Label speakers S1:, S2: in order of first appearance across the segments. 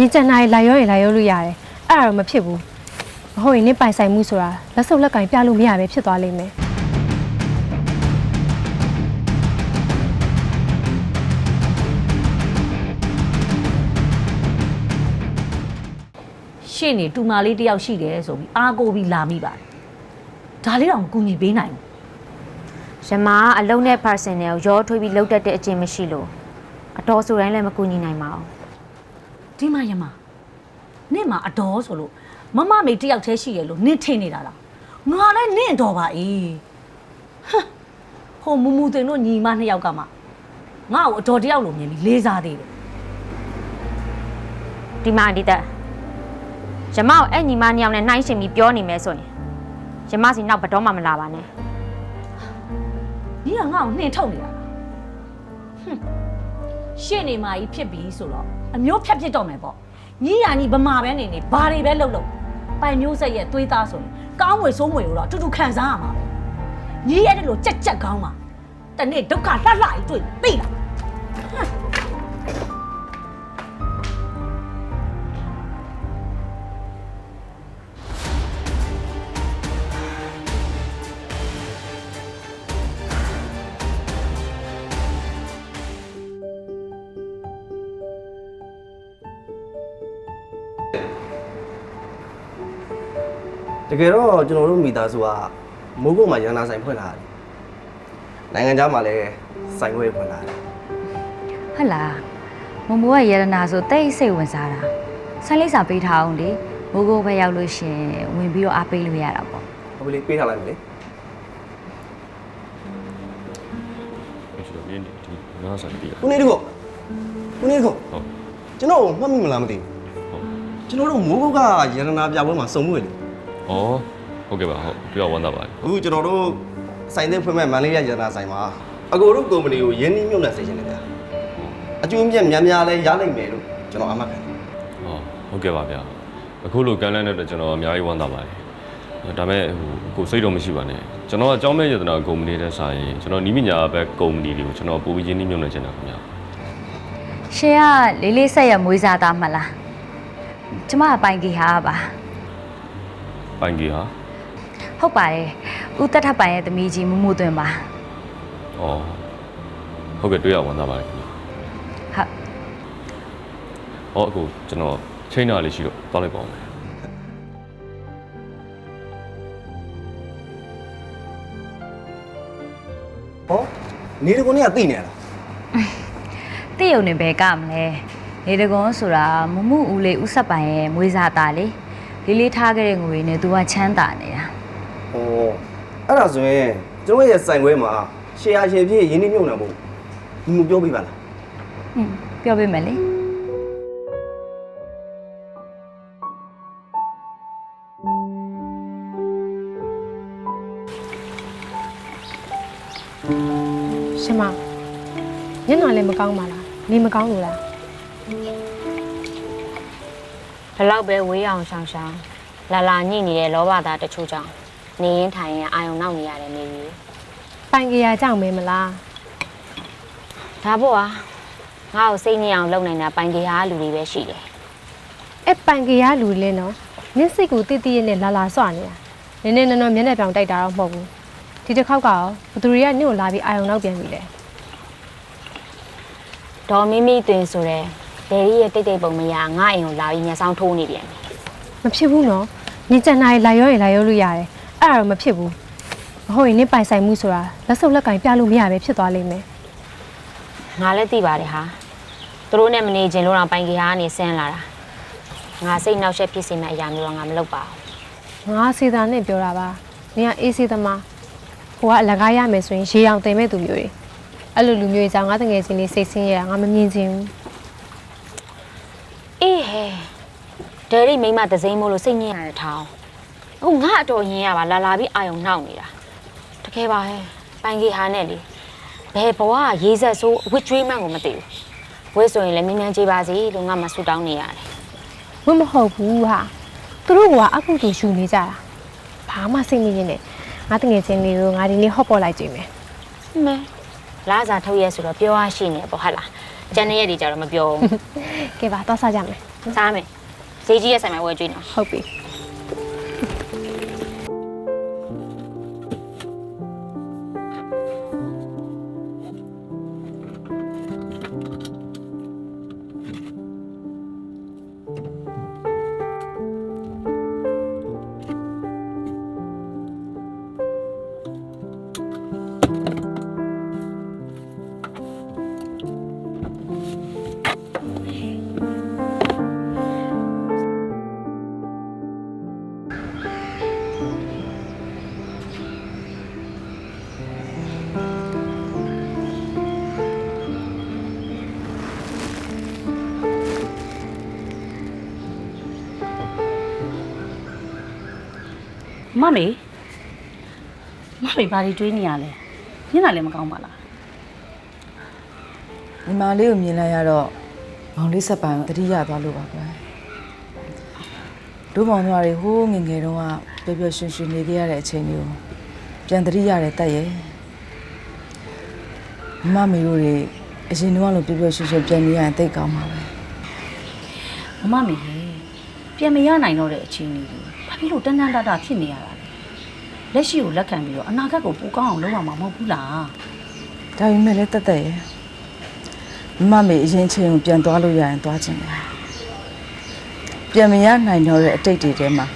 S1: နင်ကြံနိုင်လာရောရင်လာရောလို့ရတယ်အဲ့ဒါတော့မဖြစ်ဘူးမဟုတ်ရင်နင်ပိုင်ဆိုင်မှုဆိုတာလက်စုပ်လက်ကင်ပြလို့မရပဲဖြစ်သွားလိမ့်မယ်
S2: ရှင့်နေတူမာလေးတယောက်ရှိတယ်ဆိုပြီးအားကိုပြီးလာမိပါတယ်ဒါလေးတော့မကူညီပေးနိုင်ဘူး
S3: ရမားအလုံးနဲ့ person တွေကိုရောထွေးပြီးလှုပ်တတ်တဲ့အကျင့်မရှိလို့အတော်ဆိုတိုင်းလည်းမကူညီနိုင်ပါဘူး
S2: ဒီမှာယမနင့်မှာအတော်ဆိုလို့မမမေတယောက်တည်းရှိရလို့နင့်ထင်နေတာလားငါလည်းနင့်တော်ပါအေးဟမ်ဟိုမူမူတင်တို့ညီမနှစ်ယောက်ကမှငါ့ကိုအတော်တယောက်လို့မြင်ပြီးလေးစားသေးတယ်
S3: ဒီမှာဒီတက်ရမကိုအဲ့ညီမနှစ်ယောက်နဲ့နှိုင်းရှင်ပြီးပြောနေမယ်ဆိုရင်ရမစီနောက်ဘယ်တော့မှမလာပါနဲ့
S2: ညီကငါ့ကိုနှင်ထုတ်နေတာလားဟွန်း ရှင့်နေမာကြီးဖြစ်ပြီဆိုတော့အမျိုးဖြတ်ဖြစ်တော့မယ်ပေါ့ညီရညီဗမာပဲနေနေဘာတွေပဲလုပ်လို့ပိုင်မျိုးဆက်ရဲ့သွေးသားဆိုရင်ကောင်းဝေဆိုးမွေကိုတော့အတူတူခံစားရမှာပဲညီရဲ့တဲ့လို့ကြက်ကြက်ကောင်းမှာတနေ့ဒုက္ခလှလှကြီးတွေ့သိလား
S4: တကယ်တော့ကျွန်တော်တို့မိသားစုကမိုးကုတ်မှာရန်နာဆိုင်ဖွင့်လာတယ်နိုင်ငံခြားမှာလည်းဆိုင်ခွဲဖွင့်လာတယ်
S5: ဟုတ်လားမမိုးကရတနာဆိုတိတ်စိတ်ဝင်စားတာဆိုင်လိပ်စာပေးထားအောင်လေမိုးကိုပဲရောက်လို့ရှရင်ဝင်ပြီးတော့အားပေးလို့ရတာပေါ့
S4: ဟုတ်ပြီလေပေးထားလိုက်မယ်လေ
S6: အဲ့ဒီတော့မင်းဒီငါးဆိုင်ပြီးရ
S4: ဦးနေတို့ဦးနေတို့
S6: ဟုတ်
S4: ကျွန်တော်မှတ်မိမလားမသိ
S6: ဟုတ်
S4: ဘူးကျွန်တော်တို့မိုးကုတ်ကရန်နာပြပွဲမှာစုံမှုလေ
S6: ဩဟုတ်ကဲ့ပါဟုတ်ပြောဝမ်းသာပါတယ်
S4: အခုကျွန်တော်တို့ဆိုင်တဲ့ဖွင့်မဲ့မန္တလေးရရန်နာဆိုင်မှာအကိုတို့ကုမ္ပဏီကိုရင်းနှီးမြှုပ်နှံစေချင်တယ်ဗျာအကျိုးအမြတ်များများလဲရနိုင်မယ်လို့ကျွန်တော်အမှတ်ခံတယ်
S6: ဟောဟုတ်ကဲ့ပါဗျာအခုလိုကမ်းလှမ်းတဲ့အတွက်ကျွန်တော်အများကြီးဝမ်းသာပါတယ်ဒါပေမဲ့ဟိုကိုစိတ်တော့မရှိပါနဲ့ကျွန်တော်အကြောင်းမဲ့ယတနာကုမ္ပဏီတဲ့ဆိုင်ကျွန်တော်နီးပညာဘက်ကုမ္ပဏီတွေကိုကျွန်တော်ပူပြီးရင်းနှီးမြှုပ်နှံချင်တာခင်ဗျာ
S5: ရှင်ကလေးလေးဆက်ရမွေးစားသားမှတ်လားကျမကပိုင်ကြီးဟာပါ
S6: ပိုင်ကြီးဟာ
S5: ဟုတ်ပါတယ်ဦးတက်ထပ်ပိုင်ရဲ့သမီးကြီးမမှုသွင်းပါ
S6: ဩဟုတ်ကဲ့တွေ့ရဝမ်းသာပါတယ်ခင်ဗျာ
S5: ဟုတ်
S6: ဟောအခုကျွန်တော်ချိန်နာလေးရှိတော့တောက်လိုက်ပါဦးမယ်
S4: ဟောနေတကုန်းကသိနေရလား
S5: တိရုံနေပဲကမလဲနေတကွန်ဆိုတာမမှုဦးလေးဦးဆက်ပိုင်ရဲ့မွေးစားသားလေ လေးလေးထားခဲ့တဲ့ငွေနဲ့သူကချမ်းသာနေတာ
S4: ဟောအဲ့ဒါဆိုရင်ကျွန်တော်ရဲ့ဆိုင်ခွဲမှာရှယ်ယာရှင်ဖြစ်ရင်းနှီးမြှုပ်နှံဖို့ဒီမပြောပြပါလား
S5: ဟွန်းပြောပေးမယ်လေ
S1: ရှင်မညနာလည်းမကောင်းပါလားနေမကောင်းလို့လား
S3: ဘလောက်ပဲဝေးအောင်ရှောင်ရှောင်လာလာညှိနေတဲ့လောဘသားတချို့ကြောင့်နေရင်ထိုင်ရင်အာယုံနောက်နေရတယ်နေပြီ
S1: ပိုင်ကြရာကြောင့်မဲမလား
S3: ဒါပေါ့ဟာငါ့ကိုစိတ်ညစ်အောင်လုပ်နိုင်တာပိုင်ကြီးဟာလူတွေပဲရှိတယ်
S1: အဲ့ပိုင်ကြရာလူလဲနော်နင့်စိတ်ကိုတိတိရဲ့နဲ့လာလာစွနေတာနင်းနေနော်နော်မျက်နှာပြောင်တိုက်တာတော့မဟုတ်ဘူးဒီတစ်ခေါက်ကရောဘသူတွေကနင့်ကိုလာပြီးအာယုံနောက်ပြန်ပြီလေ
S3: ဒေါ်မီမီတွင်ဆိုတဲ့ ဒယ်ရီရဲ့တိတ်တိတ်ပုံမရငါအိမ်ကိုလာပြီးညဆောင်ထိုးနေပြန်တယ်
S1: မဖြစ်ဘူးနော်နင်ကြံနိုင်လာရောရင်လာရောလို့ရတယ်အဲ့ဒါတော့မဖြစ်ဘူးမဟုတ်ရင်နင့်ပိုင်ဆိုင်မှုဆိုတာလက်စုပ်လက်ကင်ပြလို့မရပဲဖြစ်သွားလိမ့်မယ်
S3: ငါလည်းသိပါတယ်ဟာသူတို့နဲ့မနေခြင်းလို့တော့ပိုင်ကြီးဟာကနေဆင်းလာတာငါစိတ်နှောက်ယှက်ဖြစ်စေမယ့်အရာမျိုးတော့ငါမလုပ်ပါဘူး
S1: ငါစေတာနဲ့ပြောတာပါနင်ကအေးစေသမားဟိုကအလကားရမယ်ဆိုရင်ရေအောင်တင်မဲ့သူမျိုးတွေအဲ့လိုလူမျိုးတွေကြောင့်ငါတငယ်ချင်းလေးစိတ်ဆင်းရတာငါမမြင်ချင်ဘူး
S3: အေး ဟဲဒယ်ရီမိမတစိမ့်မို့လို့စိတ်ညစ်ရတယ်ထောင်းဟိုငါအတော်ရင်ရပါလာလာပြီးအာယုံနှောက်နေတာတကယ်ပါဟဲပိုင်ကြီးဟာနဲ့လေဘယ်ဘဝကရေးဆက်ဆိုးအဝစ်ကျွေးမှန်းကိုမသိဘူးဝဲဆိုရင်လည်းမြင်မြန်ကြည့်ပါစေလို့ငါမဆူတောင်းနေရတယ်
S1: ဝတ်မဟုတ်ဘူးဟာသူတို့ကအကုသိုလ်ရှူနေကြတာဘာမှစိတ်မရင်းနဲ့ငါတငယ်ချင်းလေးကိုငါဒီနေ့ဟော့ပေါ်လိုက်ကြည့်မယ်
S3: မဲလာစားထုတ်ရဲဆိုတော့ပြောရရှိနေပေါ့ဟဟလားကျန်တဲ့ရက်တွေကြတော့မပြောဘူး
S1: ကဲပါသွားစားကြမယ်
S3: စားမယ်ဈေးကြီးရဲ့ဆိုင်မှာဝယ်ကြွေးနော်
S1: ဟုတ်ပြီ
S2: မမေမမေဘာတွေတွေးနေရလဲညနာလည်းမကောင်းပါလား
S7: ညီမလေးကိုမြင်လိုက်ရတော့မောင်လေးဆက်ပန်တတိယသွားလို့ပါကွယ်တို့မောင်တို့တွေဟိုးငယ်ငယ်တုန်းကပျော်ပျော်ရွှင်ရွှင်နေခဲ့ရတဲ့အချိန်မျိုးပြန်တတိယတဲ့တက်ရဲ့ညီမမေတို့တွေအရင်တုန်းကလိုပျော်ပျော်ရွှင်ရွှင်ပြန်နေရရင်တိတ်ကောင်းပါပဲ
S2: မမမေပြန်မရနိုင်တော့တဲ့အချိန်လေးကိုဘာ ဖြစ်လို့တန်းတန်းတတဖြစ်နေရတာလဲလက်ရှိကိုလက်ခံပြီးတော့အနာဂတ်ကိုပူကောင်းအောင်လုပ်ရမှာမဟုတ်ဘူးလား
S7: ဒါပေမဲ့လည်းတက်တက်ရဲ့ညီမမေအရင်ချိန်ကိုပြန်သွားလို့ရရင်သွားခြင်းပဲပြန်မရနိုင်တော့တဲ့အတိတ်တွေထဲမှာ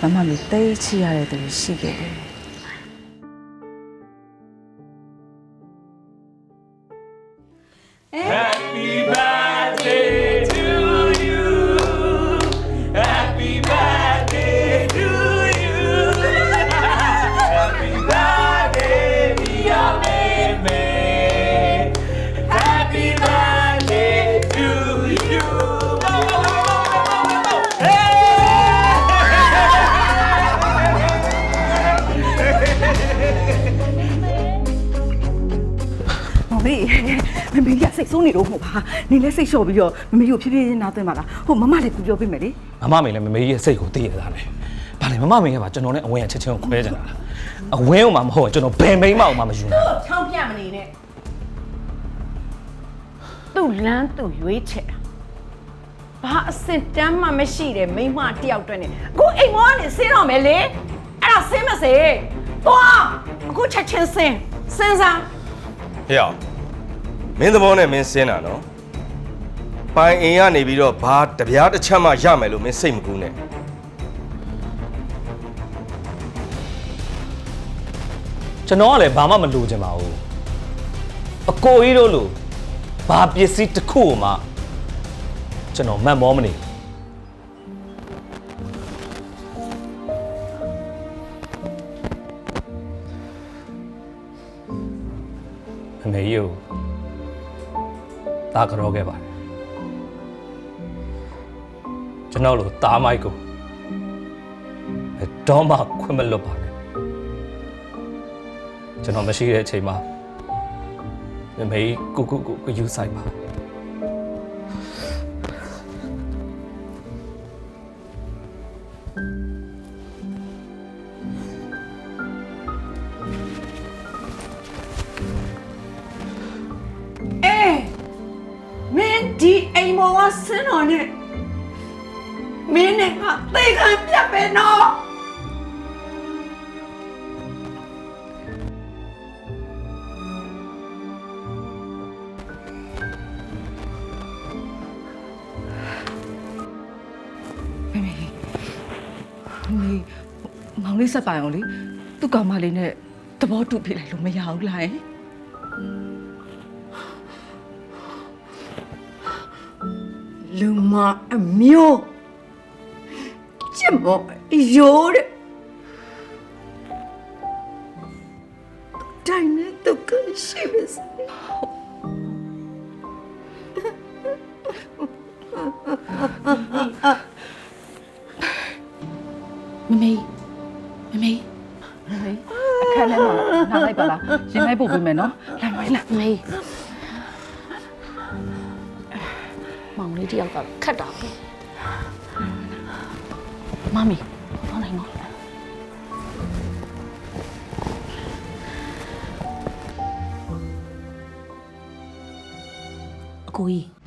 S7: မမမေတိတ်ချရတဲ့သူရှိခဲ့တယ်
S8: မော နေတော့မဟုတ်ပါနေလဲစိတ်လျှော့ပြီးတော့မမေကြီးကိုဖြည်းဖြည်းချင်းနားသွင်းပါလားဟိုမမလေးကူပြောပေးမယ်လေ
S9: မမမေလည်းမမေကြီးရဲ့စိတ်ကိုသိရတာလေဘာလဲမမမေကပါကျွန်တော်နဲ့အဝင်းရချက်ချင်းကိုခွဲကြတာလားအဝင်းကမှမဟုတ်ကျွန်တော်ဘယ်မိန်းမအောင်မှမယူနိုင်
S8: ချောင်းပြမနေနဲ့သူ့လမ်းသူ့ရွေးချယ်တာဘာအစင်တမ်းမှမရှိတဲ့မိန်းမတယောက်တွက်နေအခုအိမ်မောကနေဆင်းတော့မယ်လေအဲ့ဒါဆင်းမစေသွားအခုချက်ချင်းဆင်းစဉ်းစား
S10: ဟေ့အောင် မင်းသဘောနဲ့မင်းစင်းတာနော်ပိုင်အိမ်ကနေပြီးတော့ဘာတပြားတစ်ချက်မှရမယ်လို့မင်းစိတ်မကူးနဲ့
S9: ကျွန်တော်ကလည်းဘာမှမလိုချင်ပါဘူးအကိုကြီးတို့လို့ဘာပစ္စည်းတစ်ခုမှကျွန်တော်မတ်မောမနေဘူးအမေကြီးကို တာကြောခဲ့ပါတယ်ကျွန်တော်လို့တားမိုက်ကိုဘယ်တော့မှခွင့်မလွတ်ပါနဲ့ကျွန်တော်မရှိတဲ့အချိန်မှာမမေကြီးကိုကိုကိုကိုယူဆိုင်ပါ
S8: ကဆင်းတော့နဲ့မင်းနဲ့ငါသေခံပြတ်ပဲနော်မေမေမေမောင်လေးဆက်ပိုင်အောင်လေသူ့ကောင်မလေးနဲ့သဘောတူပြလိုက်လို့မရဘူးလား လူမအမျိုးကျမရိုးတဲ့တိုင်းနဲ့တော့ကရှိပါစ
S2: မမေမမေ
S8: အခက်ထဲမှာနားလိုက်ပါလားရင်လိုက်ပို့ပေးမယ်နော်လာမလာ
S2: မမေမော လေးတယောက်ကခတ်တာပဲမမေဘာနိုင်တော့အကိုကြီး